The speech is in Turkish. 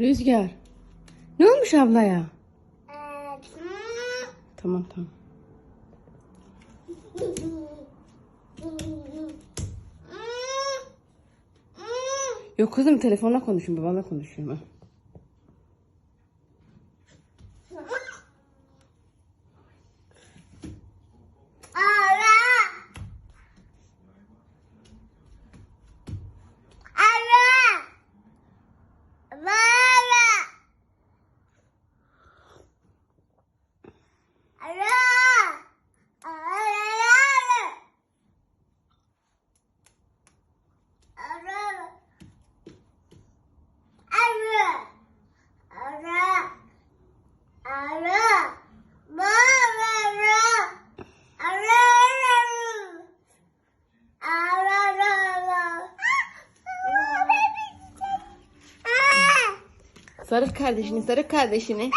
Rüzgar. Ne olmuş ablaya? Tamam tamam. Yok kızım telefonla konuşun babanla konuşuyorum. Ha. Sarıl kardeşini sarıl kardeşini.